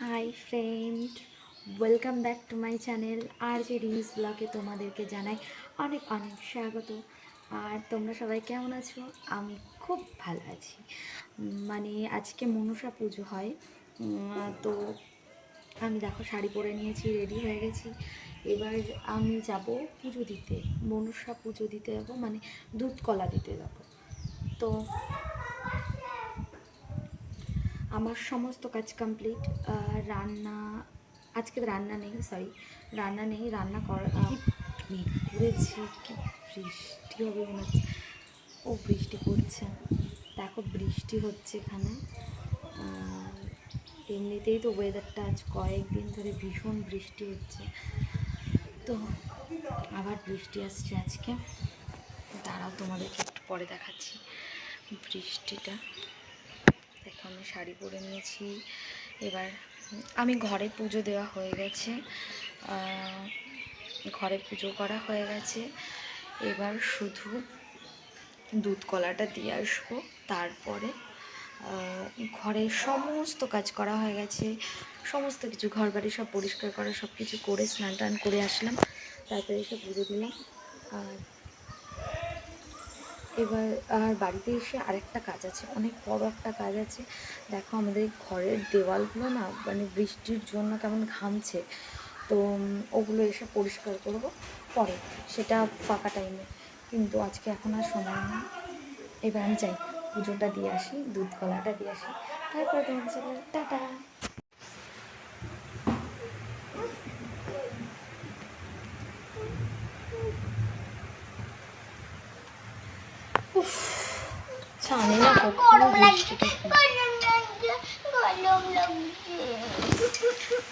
Hi friend, welcome back to my channel আর যে রিমিস ব্লগে তোমাদেরকে জানাই অনেক অনেক স্বাগত। আর তোমরা সবাই কেমন আছো? আমি খুব ভালো আছি। মানে আজকে মনসা পুজো হয়। তো আমি দেখো শাড়ি পরে নিয়েছি রেডি হয়ে গেছি। এবার আমি যাব পুজো দিতে, মনসা পুজো দিতে যাব মানে দুধ কলা দিতে যাব। তো আমার সমস্ত কাজ কমপ্লিট রান্না, আজকে রান্না নেই সরি রান্না নেই, রান্না করা কি বৃষ্টি হবে মনে হচ্ছে। ও বৃষ্টি পড়ছে। দেখো বৃষ্টি হচ্ছে এখানে। এমনিতেই তো ওয়েদারটা আজ কয়েকদিন ধরে ভীষণ বৃষ্টি হচ্ছে। তো আবার বৃষ্টি আসছে আজকে। দাঁড়াও তোমাদেরকে একটু পরে দেখাচ্ছি বৃষ্টিটা। আমি শাড়ি পরে নিয়েছি। এবার আমি ঘরে পুজো দেওয়া হয়ে গেছে। ঘরে পুজো করা হয়ে গেছে। এবার শুধু দুধ কলাটা দিয়ে আসব। তারপরে ঘরের সমস্ত কাজ করা হয়ে গেছে। সমস্ত কিছু ঘর বাড়ি সব পরিষ্কার করা সব কিছু করে স্নান টান করে আসলাম। তারপরে এসে পুজো দিলাম। আর এবার, আর বাড়িতে এসে আরেকটা কাজ আছে, অনেক বড় একটা কাজ আছে। দেখো আমাদের ঘরের দেওয়ালগুলো না মানে বৃষ্টির জন্য কেমন ঘামছে। তো ওগুলো এসে পরিষ্কার করব পরে, সেটা ফাঁকা টাইমে কিন্তু আজকে এখন আর সময় নেই। এবার আমি যাই, পুজোটা দিয়ে আসি, দুধ কলাটা দিয়ে আসি। তারপরে তোমাদের সাথে টাটা উফ জানি না কখনো বৃষ্টিটা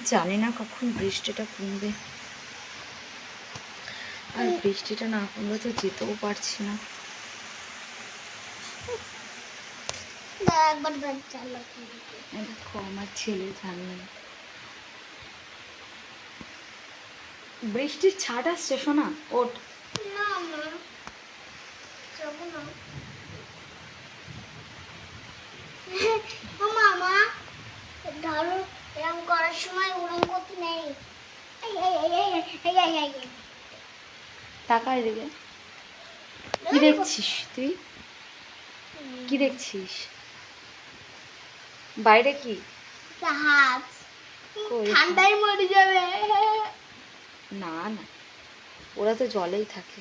জানি না কখন বৃষ্টিটা কমবে। আর বৃষ্টিটা না কমলে তো যেতেও পারছি না। দেখো, আমার ছেলে জানে বৃষ্টির ছাট আসছে শোনা ওট না মা যাব না ও মামা ধরো এরকম করার সময় ওরম করতে নেই। এই, এই, এই, এই, এই, এই, এই, এই। তাকায় দিকে কি দেখছিস তুই? কি দেখছিস? বাইরে কি? জাহাজ। ঠান্ডায় মরে যাবে। না না। ওরা তো জলেই থাকে।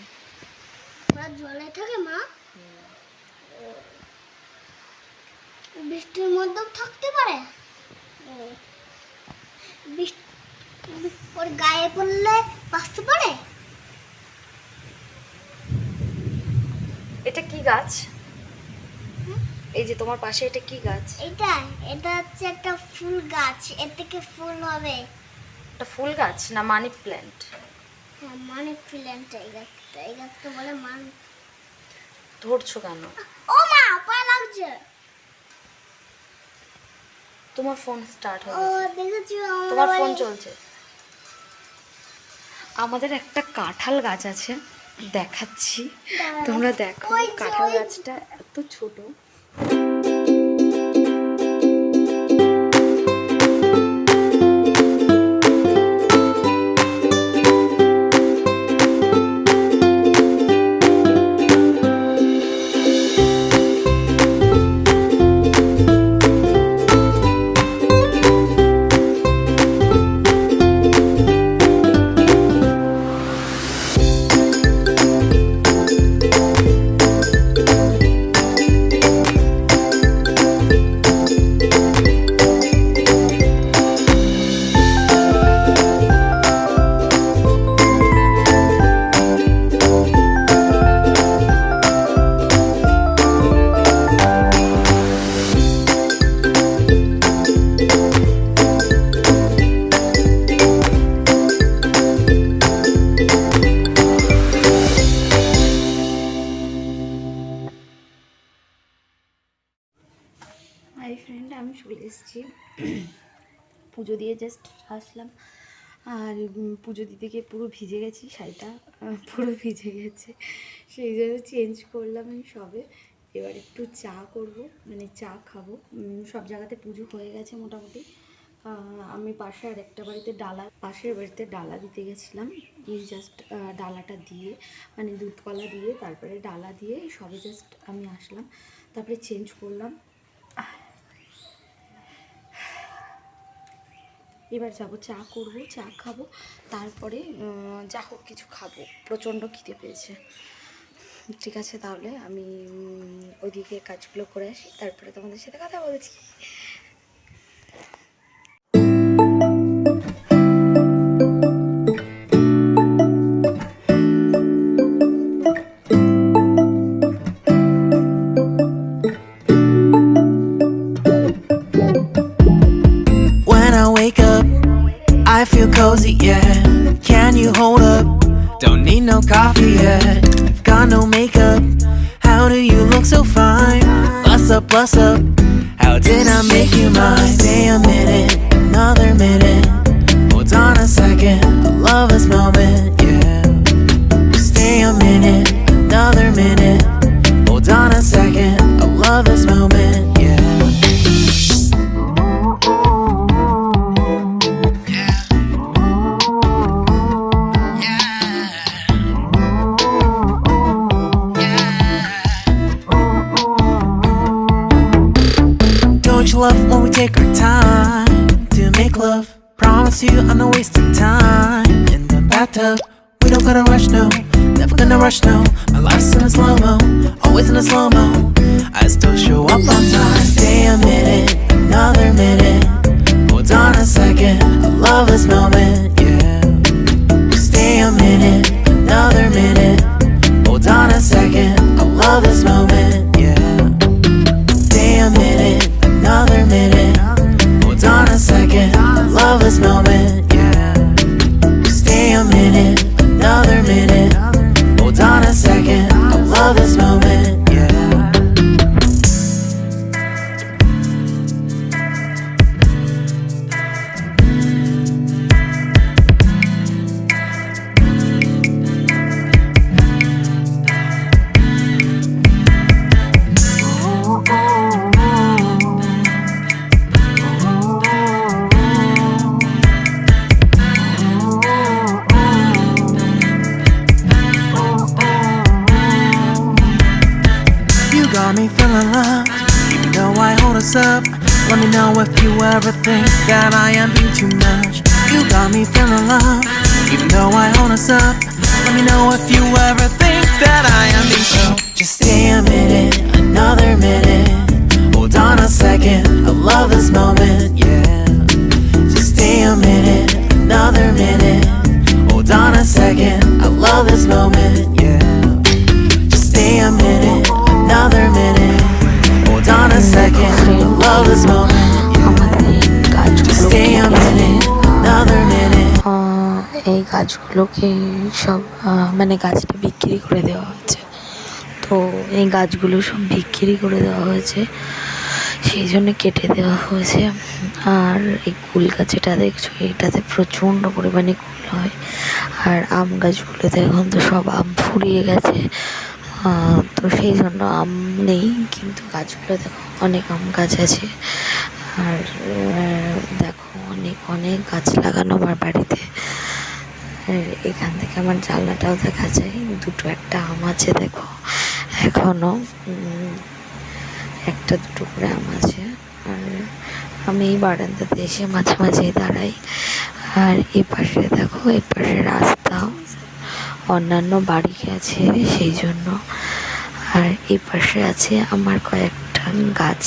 ওরা জলে থাকে মা? বৃষ্টির মধ্যেও থাকতে পারে? ওর গায়ে পড়লে বাঁচতে পারে? এটা কি গাছ? এই যে তোমার পাশে এটা কি গাছ? এটা এটা হচ্ছে একটা ফুল গাছ। এর থেকে ফুল হবে। এটা ফুল গাছ না মানি প্ল্যান্ট? হ্যাঁ মানি প্ল্যান্ট এই গাছটা। এই গাছটা বলে মানি ধরছো কেন? ও মা পায়ে লাগছে। তোমার ফোন স্টার্ট হয়ে গেছে। তোমার ফোন চলছে। আমাদের একটা কাঁঠাল গাছ আছে দেখাচ্ছি। তোমরা দেখো কাঁঠাল গাছটা এত ছোট। আমি চলে এসেছি। পুজো দিয়ে জাস্ট আসলাম। আর পুজো দিতে গিয়ে পুরো ভিজে গেছি, শাড়িটা পুরো ভিজে গেছে। সেই জন্য চেঞ্জ করলাম আমি সবে। এবার একটু চা করব মানে চা খাব। সব জায়গাতে পুজো হয়ে গেছে মোটামুটি। আমি পাশে আর একটা বাড়িতে ডালা, পাশের বাড়িতে ডালা দিতে গেছিলাম। এই জাস্ট ডালাটা দিয়ে মানে দুধ কলা দিয়ে, তারপরে ডালা দিয়ে সবে জাস্ট আমি আসলাম। তারপরে চেঞ্জ করলাম। এবার যাব, চা করব, চা খাব, তারপরে যা হোক কিছু খাব। প্রচণ্ড খিদে পেয়েছে। ঠিক আছে তাহলে আমি ওইদিকে কাজগুলো করে আসি, তারপরে তোমাদের সাথে কথা বলছি। Makeup. How do you look so fine? Bust up, bust up. How did I make you mine? Stay a minute, another minute. Hold on a second. I love this moment, yeah. Stay a minute, another minute. Hold on a second. I love this moment, Gotta rush, no. Never gonna rush, no. My life's in a slow mo, always in a slow mo. I still show up on time. Stay a minute, another minute. Hold on a second. I love this moment, got me feeling loved, even though I hold us up. Let me know if you ever think that I am being too much. You got me feeling loved, even though I hold us up. Let me know if you ever think that I am being so. Just stay a minute, another minute. Hold on a second, I love this moment, yeah. Just stay a minute, another minute. Hold on a second, I love this moment, গাছগুলোকে সব মানে গাছটা বিক্রি করে দেওয়া হয়েছে। তো এই গাছগুলো সব বিক্রি করে দেওয়া হয়েছে। সেই জন্য কেটে দেওয়া হয়েছে। আর এই কুল গাছেটা দেখছ, এটাতে প্রচণ্ড পরিমাণে কুল হয়। আর আম গাছগুলোতে এখন তো সব আম ফুরিয়ে গেছে। তো সেই জন্য আম নেই, কিন্তু গাছগুলো দেখো, অনেক আম গাছ আছে। আর দেখো, অনেক অনেক গাছ লাগানো আমার বাড়িতে। আর এখান থেকে আমার জানলাটাও দেখা যায়, দুটো একটা আম আছে দেখো, এখনও একটা দুটো করে আম আছে, আর আমি এই বারান্দাতে এসে মাঝে মাঝে দাঁড়াই, আর এ পাশে দেখো এ পাশে রাস্তা, অন্যান্য বাড়ি আছে সেই জন্য, আর এ পাশে আছে আমার কয়েকটা গাছ,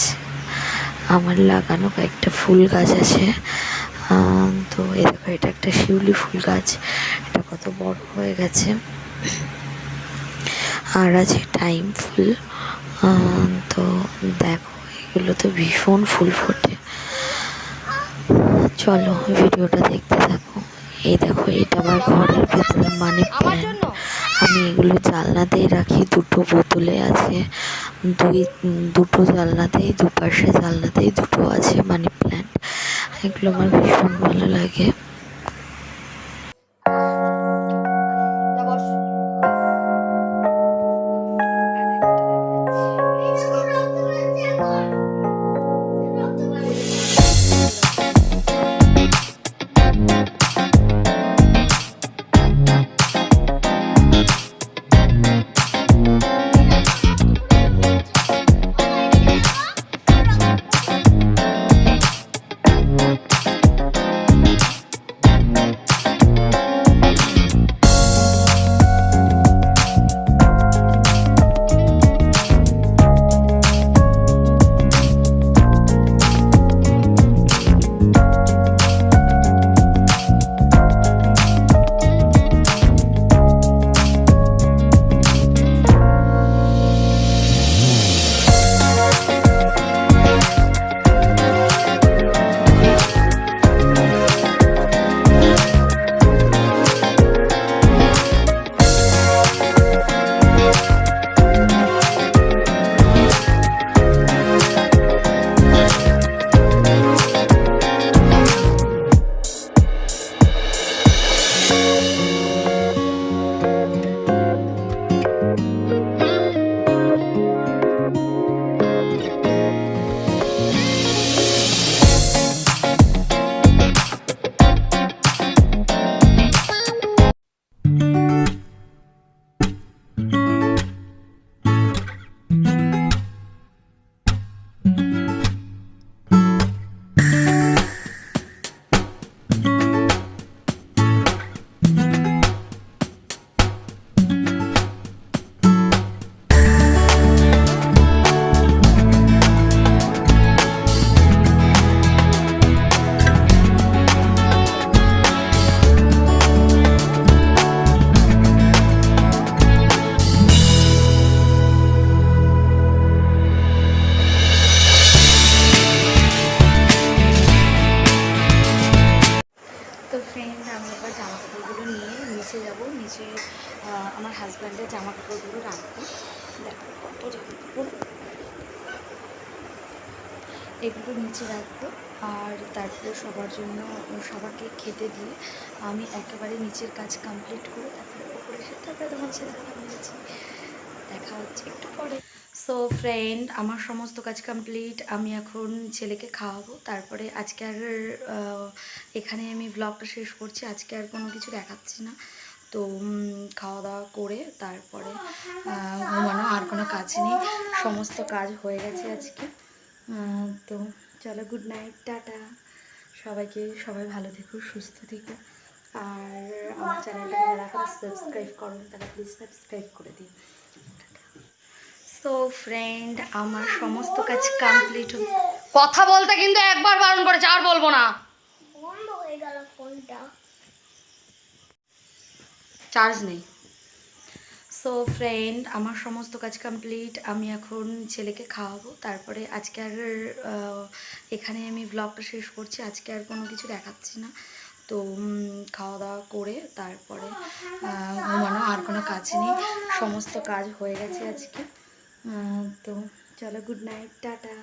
আমার লাগানো কয়েকটা ফুল গাছ আছে তো দেখো, এটা একটা শিউলি ফুল গাছ এটা কত বড় হয়ে গেছে। আর আছে টাইম ফুল তো দেখো এগুলো তো ভীষণ ফুল ফোটে চলো ভিডিওটা দেখতে থাকো। এই দেখো এটা আমার ঘরের ভেতরে মানি প্ল্যান্ট আমি এগুলো জানলাতেই রাখি দুটো বোতলে আছে। দুই দুটো জানলাতেই দুপাশে জানলাতেই দুটো আছে মানি প্ল্যান্ট এগুলো আমার ভীষণ ভালো লাগে। এগুলো নিচে রাখব আর তারপরে সবার জন্য সবাইকে খেতে দিয়ে আমি একেবারে নিচের কাজ কমপ্লিট করে তারপরে উপরে এসে তারপরে তোমার সাথে বলেছি দেখা হচ্ছে একটু পরে। সো ফ্রেন্ড আমার সমস্ত কাজ কমপ্লিট আমি এখন ছেলেকে খাওয়াবো। তারপরে আজকে আর এখানে আমি ব্লগটা শেষ করছি। আজকে আর কোনো কিছু দেখাচ্ছি না। তো খাওয়া দাওয়া করে তারপরে ঘুমানো আর কোনো কাজ নেই। সমস্ত কাজ হয়ে গেছে আজকে। তো চলো গুড নাইট টাটা। সবাইকে সবাই ভালো থেকো সুস্থ থেকো। আর আমার চ্যানেলটাকে যারা এখন সাবস্ক্রাইব করো তারা প্লিজ সাবস্ক্রাইব করে দিও। সো ফ্রেন্ড আমার সমস্ত কাজ কমপ্লিট কথা বলতে কিন্তু একবার বারণ করেছে আর বলব না। বন্ধ হয়ে গেল ফোনটা চার্জ নেই। সো ফ্রেন্ড আমার সমস্ত কাজ কমপ্লিট আমি এখন ছেলেকে খাওয়াবো। তারপরে আজকে আর এখানে আমি ব্লগটা শেষ করছি। আজকে আর কোনো কিছু দেখাচ্ছি না। তো খাওয়া দাওয়া করে তারপরে ঘুমানো আর কোনো কাজ নেই। সমস্ত কাজ হয়ে গেছে আজকে। তো, চলো গুড নাইট টাটা।